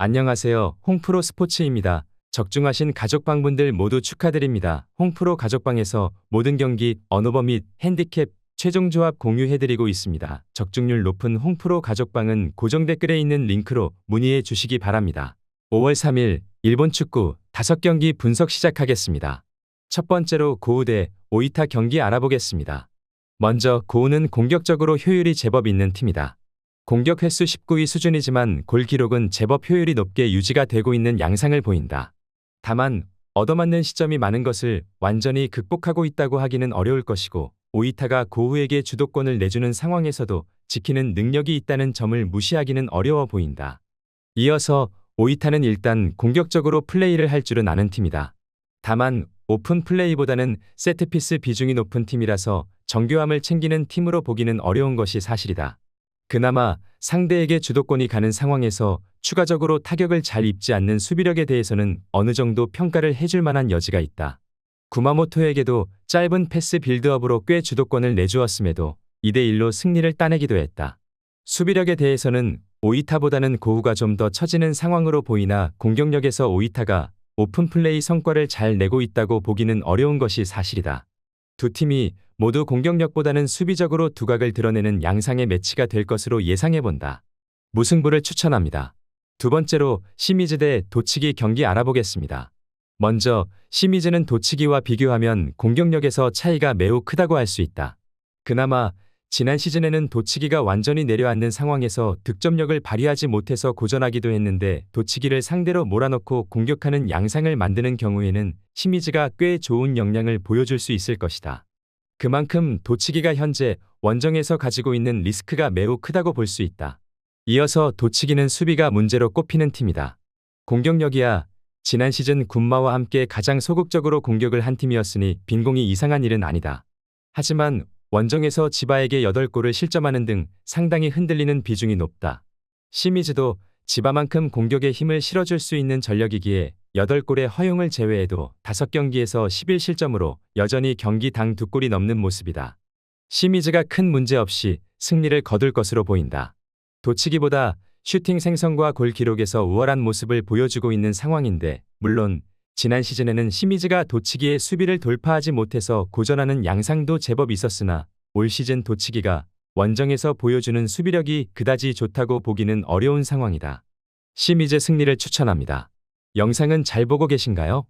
안녕하세요. 홍프로 스포츠입니다. 적중하신 가족방분들 모두 축하드립니다. 홍프로 가족방에서 모든 경기, 언어버 및 핸디캡, 최종 조합 공유해드리고 있습니다. 적중률 높은 홍프로 가족방은 고정 댓글에 있는 링크로 문의해 주시기 바랍니다. 5월 3일 일본 축구 5경기 분석 시작하겠습니다. 첫 번째로 고우 대 오이타 경기 알아보겠습니다. 먼저 고우는 공격적으로 효율이 제법 있는 팀이다. 공격 횟수 19위 수준이지만 골 기록은 제법 효율이 높게 유지가 되고 있는 양상을 보인다. 다만 얻어맞는 시점이 많은 것을 완전히 극복하고 있다고 하기는 어려울 것이고 오이타가 고우에게 주도권을 내주는 상황에서도 지키는 능력이 있다는 점을 무시하기는 어려워 보인다. 이어서 오이타는 일단 공격적으로 플레이를 할 줄은 아는 팀이다. 다만 오픈 플레이보다는 세트피스 비중이 높은 팀이라서 정교함을 챙기는 팀으로 보기는 어려운 것이 사실이다. 그나마 상대에게 주도권이 가는 상황에서 추가적으로 타격을 잘 입지 않는 수비력에 대해서는 어느 정도 평가를 해줄 만한 여지가 있다. 구마모토에게도 짧은 패스 빌드업으로 꽤 주도권을 내주었음에도 2대1로 승리를 따내기도 했다. 수비력에 대해서는 오이타보다는 고우가 좀 더 처지는 상황으로 보이나 공격력에서 오이타가 오픈 플레이 성과를 잘 내고 있다고 보기는 어려운 것이 사실이다. 두 팀이 모두 공격력보다는 수비적으로 두각을 드러내는 양상의 매치가 될 것으로 예상해본다. 무승부를 추천합니다. 두 번째로 시미즈 대 도치기 경기 알아보겠습니다. 먼저 시미즈는 도치기와 비교하면 공격력에서 차이가 매우 크다고 할 수 있다. 그나마 지난 시즌에는 도치기가 완전히 내려앉는 상황에서 득점력을 발휘하지 못해서 고전하기도 했는데 도치기를 상대로 몰아넣고 공격하는 양상을 만드는 경우에는 시미즈가 꽤 좋은 역량을 보여줄 수 있을 것이다. 그만큼 도치기가 현재 원정에서 가지고 있는 리스크가 매우 크다고 볼 수 있다. 이어서 도치기는 수비가 문제로 꼽히는 팀이다. 공격력이야 지난 시즌 군마와 함께 가장 소극적으로 공격을 한 팀이었으니 빈공이 이상한 일은 아니다. 하지만 원정에서 지바에게 8골을 실점하는 등 상당히 흔들리는 비중이 높다. 시미즈도 지바만큼 공격에 힘을 실어줄 수 있는 전력이기에 8골의 허용을 제외해도 5경기에서 11실점으로 여전히 경기당 2골이 넘는 모습이다. 시미즈가 큰 문제 없이 승리를 거둘 것으로 보인다. 도치기보다 슈팅 생성과 골 기록에서 우월한 모습을 보여주고 있는 상황인데 물론 지난 시즌에는 시미즈가 도치기의 수비를 돌파하지 못해서 고전하는 양상도 제법 있었으나 올 시즌 도치기가 원정에서 보여주는 수비력이 그다지 좋다고 보기는 어려운 상황이다. 시미즈 승리를 추천합니다. 영상은 잘 보고 계신가요?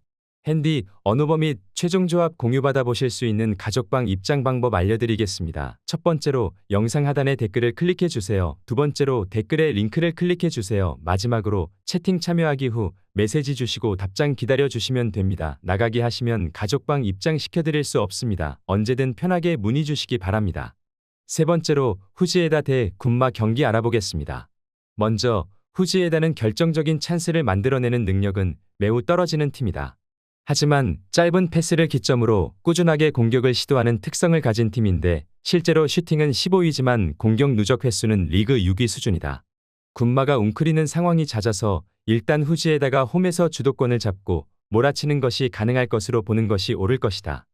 핸디, 언어버 및 최종 조합 공유받아 보실 수 있는 가족방 입장 방법 알려드리겠습니다. 첫 번째로 영상 하단에 댓글을 클릭해 주세요. 두 번째로 댓글에 링크를 클릭해 주세요. 마지막으로 채팅 참여하기 후 메시지 주시고 답장 기다려 주시면 됩니다. 나가기 하시면 가족방 입장 시켜드릴 수 없습니다. 언제든 편하게 문의 주시기 바랍니다. 세 번째로 후지에다 대 군마 경기 알아보겠습니다. 먼저 후지에다는 결정적인 찬스를 만들어내는 능력은 매우 떨어지는 팀이다. 하지만 짧은 패스를 기점으로 꾸준하게 공격을 시도하는 특성을 가진 팀인데 실제로 슈팅은 15위지만 공격 누적 횟수는 리그 6위 수준이다. 군마가 웅크리는 상황이 잦아서 일단 후지에다가 홈에서 주도권을 잡고 몰아치는 것이 가능할 것으로 보는 것이 옳을 것이다.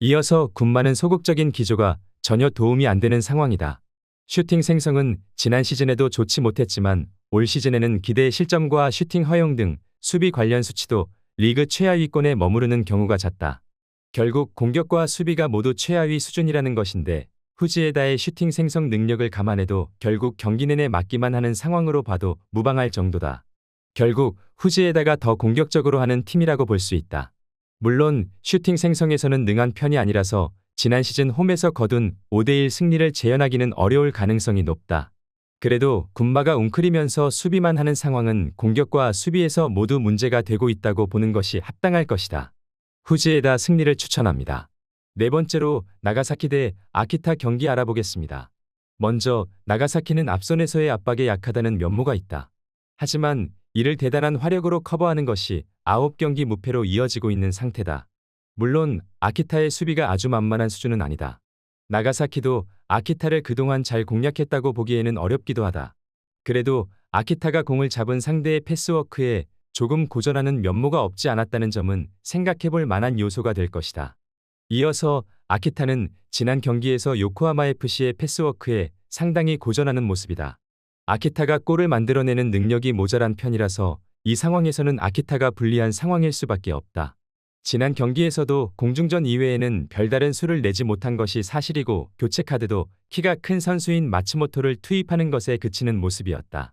이어서 군마는 소극적인 기조가 전혀 도움이 안 되는 상황이다. 슈팅 생성은 지난 시즌에도 좋지 못했지만 올 시즌에는 기대의 실점과 슈팅 허용 등 수비 관련 수치도 리그 최하위권에 머무르는 경우가 잦다. 결국 공격과 수비가 모두 최하위 수준이라는 것인데 후지에다의 슈팅 생성 능력을 감안해도 결국 경기 내내 맞기만 하는 상황으로 봐도 무방할 정도다. 결국 후지에다가 더 공격적으로 하는 팀이라고 볼 수 있다. 물론 슈팅 생성에서는 능한 편이 아니라서 지난 시즌 홈에서 거둔 5대1 승리를 재현하기는 어려울 가능성이 높다. 그래도 군마가 웅크리면서 수비만 하는 상황은 공격과 수비에서 모두 문제가 되고 있다고 보는 것이 합당할 것이다. 후지에다 승리를 추천합니다. 네 번째로 나가사키 대 아키타 경기 알아보겠습니다. 먼저 나가사키는 앞선에서의 압박에 약하다는 면모가 있다. 하지만 이를 대단한 화력으로 커버하는 것이 9경기 무패로 이어지고 있는 상태다. 물론 아키타의 수비가 아주 만만한 수준은 아니다. 나가사키도 아키타를 그동안 잘 공략했다고 보기에는 어렵기도 하다. 그래도 아키타가 공을 잡은 상대의 패스워크에 조금 고전하는 면모가 없지 않았다는 점은 생각해볼 만한 요소가 될 것이다. 이어서 아키타는 지난 경기에서 요코하마 FC의 패스워크에 상당히 고전하는 모습이다. 아키타가 골을 만들어내는 능력이 모자란 편이라서 이 상황에서는 아키타가 불리한 상황일 수밖에 없다. 지난 경기에서도 공중전 이외에는 별다른 수를 내지 못한 것이 사실이고 교체 카드도 키가 큰 선수인 마츠모토를 투입하는 것에 그치는 모습이었다.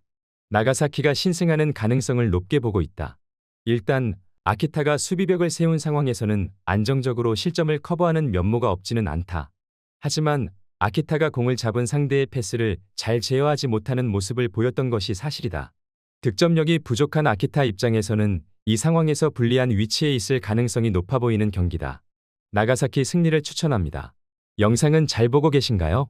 나가사키가 신승하는 가능성을 높게 보고 있다. 일단 아키타가 수비벽을 세운 상황에서는 안정적으로 실점을 커버하는 면모가 없지는 않다. 하지만 아키타가 공을 잡은 상대의 패스를 잘 제어하지 못하는 모습을 보였던 것이 사실이다. 득점력이 부족한 아키타 입장에서는 이 상황에서 불리한 위치에 있을 가능성이 높아 보이는 경기다. 나가사키 승리를 추천합니다. 영상은 잘 보고 계신가요?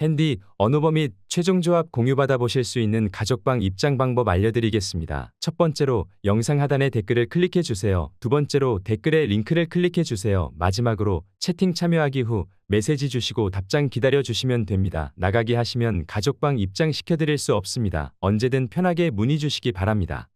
핸디, 언어버 및 최종 조합 공유받아 보실 수 있는 가족방 입장 방법 알려드리겠습니다. 첫 번째로 영상 하단에 댓글을 클릭해 주세요. 두 번째로 댓글에 링크를 클릭해 주세요. 마지막으로 채팅 참여하기 후 메시지 주시고 답장 기다려 주시면 됩니다. 나가기 하시면 가족방 입장 시켜드릴 수 없습니다. 언제든 편하게 문의 주시기 바랍니다.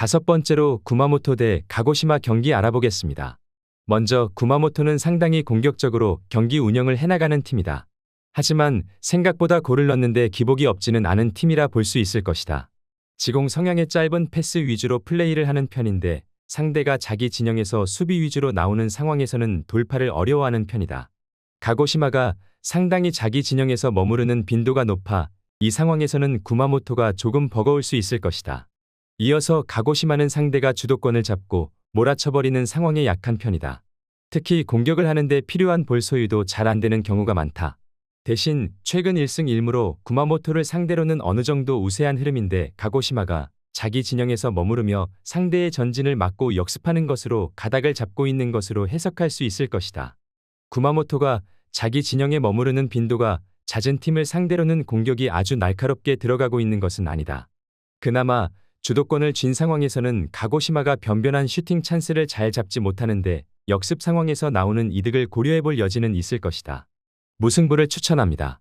다섯 번째로 구마모토 대 가고시마 경기 알아보겠습니다. 먼저 구마모토는 상당히 공격적으로 경기 운영을 해나가는 팀이다. 하지만 생각보다 골을 넣는데 기복이 없지는 않은 팀이라 볼 수 있을 것이다. 지공 성향의 짧은 패스 위주로 플레이를 하는 편인데 상대가 자기 진영에서 수비 위주로 나오는 상황에서는 돌파를 어려워하는 편이다. 가고시마가 상당히 자기 진영에서 머무르는 빈도가 높아 이 상황에서는 구마모토가 조금 버거울 수 있을 것이다. 이어서 가고시마는 상대가 주도권을 잡고 몰아쳐버리는 상황에 약한 편이다. 특히 공격을 하는데 필요한 볼 소유도 잘 안 되는 경우가 많다. 대신 최근 1승 1무로 구마모토를 상대로는 어느 정도 우세한 흐름인데 가고시마가 자기 진영에서 머무르며 상대의 전진을 막고 역습하는 것으로 가닥을 잡고 있는 것으로 해석할 수 있을 것이다. 구마모토가 자기 진영에 머무르는 빈도가 잦은 팀을 상대로는 공격이 아주 날카롭게 들어가고 있는 것은 아니다. 그나마 주도권을 쥔 상황에서는 가고시마가 변변한 슈팅 찬스를 잘 잡지 못하는데 역습 상황에서 나오는 이득을 고려해볼 여지는 있을 것이다. 무승부를 추천합니다.